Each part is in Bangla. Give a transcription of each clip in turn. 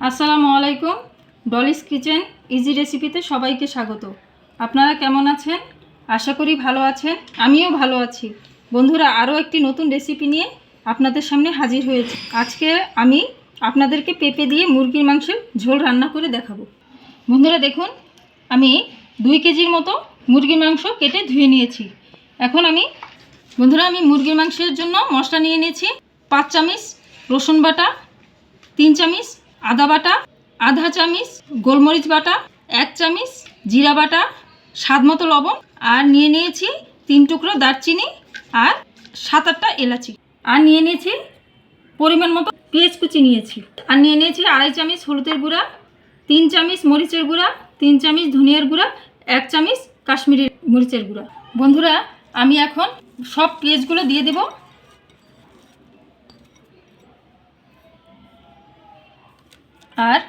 আসসালামু আলাইকুম, ডলিস কিচেন ইজি রেসিপিতে সবাইকে স্বাগত। আপনারা কেমন আছেন? আশা করি ভালো আছেন, আমিও ভালো আছি। বন্ধুরা, আরও একটি নতুন রেসিপি নিয়ে আপনাদের সামনে হাজির হয়েছে। আজকে আমি আপনাদেরকে পেঁপে দিয়ে মুরগির মাংসের ঝোল রান্না করে দেখাবো। বন্ধুরা, দেখুন, আমি দুই কেজির মতো মুরগির মাংস কেটে ধুয়ে নিয়েছি। এখন আমি, বন্ধুরা, আমি মুরগির মাংসের জন্য মশলা নিয়ে নিয়েছি। পাঁচ চামচ রসুন বাটা, তিন চামচ আদা বাটা, আধা চামিচ গোলমরিচ বাটা, এক চামিচ জিরা বাটা, স্বাদ মতো লবণ, আর নিয়ে নিয়েছি তিন টুকরো দারচিনি আর সাত আটটা এলাচি। আর নিয়ে নিয়েছি পরিমাণ মতো পেঁয়াজ কুচি নিয়েছি। আর নিয়ে নিয়েছি আড়াই চামচ হলুদের গুঁড়া, তিন চামচ মরিচের গুঁড়া, তিন চামচ ধনিয়ার গুঁড়া, এক চামচ কাশ্মীরি মরিচের গুঁড়া। বন্ধুরা, আমি এখন সব পেঁয়াজগুলো দিয়ে দেবো। আর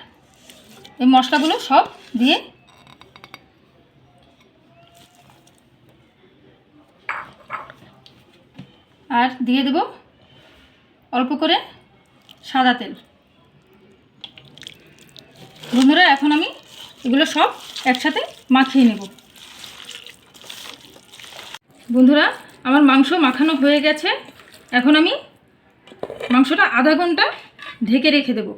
এই মশলাগুলো সব দিয়ে আর দিয়ে দেব অল্প করে সাদা তেল। বন্ধুরা, এখন আমি এগুলো সব একসাথে মাখিয়ে নেব। বন্ধুরা, আমার মাংস মাখানো হয়ে গেছে। এখন আমি মাংসটা আধা ঘণ্টা ঢেকে রেখে দেবো।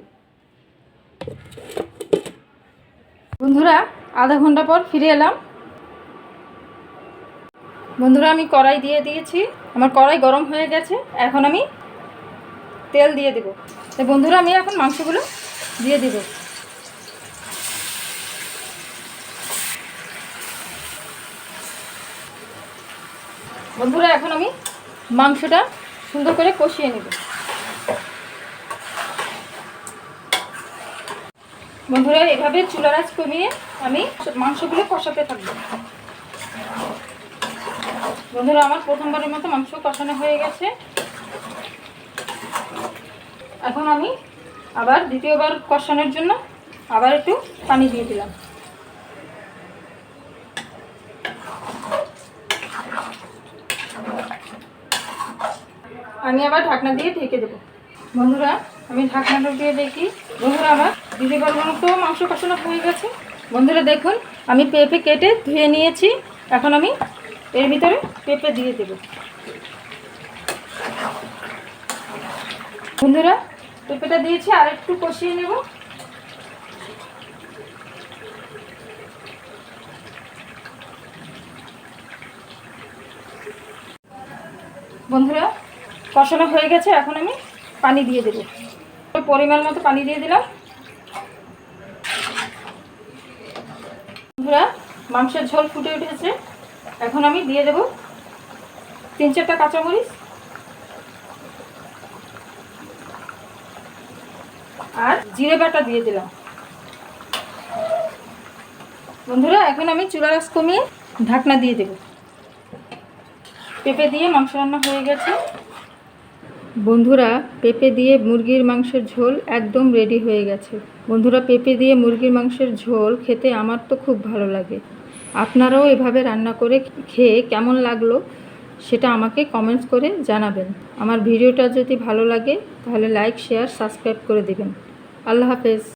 বন্ধুরা, আধা ঘণ্টা পর ফিরে এলাম। বন্ধুরা, আমি কড়াই দিয়ে দিয়েছি। আমার কড়াই গরম হয়ে গেছে। এখন আমি তেল দিয়ে দেব। তো বন্ধুরা, আমি এখন মাংসগুলো দিয়ে দেব। বন্ধুরা, এখন আমি মাংসটা সুন্দর করে কষিয়ে নেব। বন্ধুরা, এভাবে চুলার আঁচ কমিয়ে আমি মাংসগুলো কষাতে থাকব। বন্ধুরা, আমার প্রথমবারের মতো মাংস কষানো হয়ে গেছে। এখন আমি আবার দ্বিতীয়বার কষানোর জন্য আবার একটু পানি দিয়ে দিলাম। আমি আবার ঢাকনা দিয়ে ঢেকে দেবো। বন্ধুরা, আমি ঢাকনাটা দিয়ে দেখি। বন্ধুরা, আমার তো মাংস কষানো হয়ে গেছে। বন্ধুরা দেখুন, আমি পেঁপে কেটে ধুয়ে নিয়েছি। এখন আমি এর ভিতরে পেঁপে দিয়ে দেব। বন্ধুরা, পেঁপেটা দিয়েছি, আর একটু কষিয়ে নেব। বন্ধুরা, কষানো হয়ে গেছে, এখন আমি পানি দিয়ে দেবো। পরিমাণ মতো পানি দিয়ে দিলাম বন্ধুরা মাংসের ঝোল ফুটে উঠেছে। এখন আমি দিয়ে দেব তিন চারটা কাঁচামরিচ আর জিরে বাটা দিয়ে দিলাম। বন্ধুরা, এখন আমি চুলা রাস কমিয়ে ঢাকনা দিয়ে দেব। পেঁপে দিয়ে মাংস রান্না হয়ে গেছে। বন্ধুরা, পেঁপে দিয়ে মুরগির মাংসের ঝোল একদম রেডি হয়ে গেছে। বন্ধুরা, পেঁপে দিয়ে মুরগির মাংসের ঝোল খেতে আমার তো খুব ভালো লাগে। আপনারাও এভাবে রান্না করে খেয়ে কেমন লাগল সেটা আমাকে কমেন্টস করে জানাবেন। আমার ভিডিওটা যদি ভালো লাগে তাহলে লাইক শেয়ার সাবস্ক্রাইব করে দেবেন। আল্লাহ হাফেজ।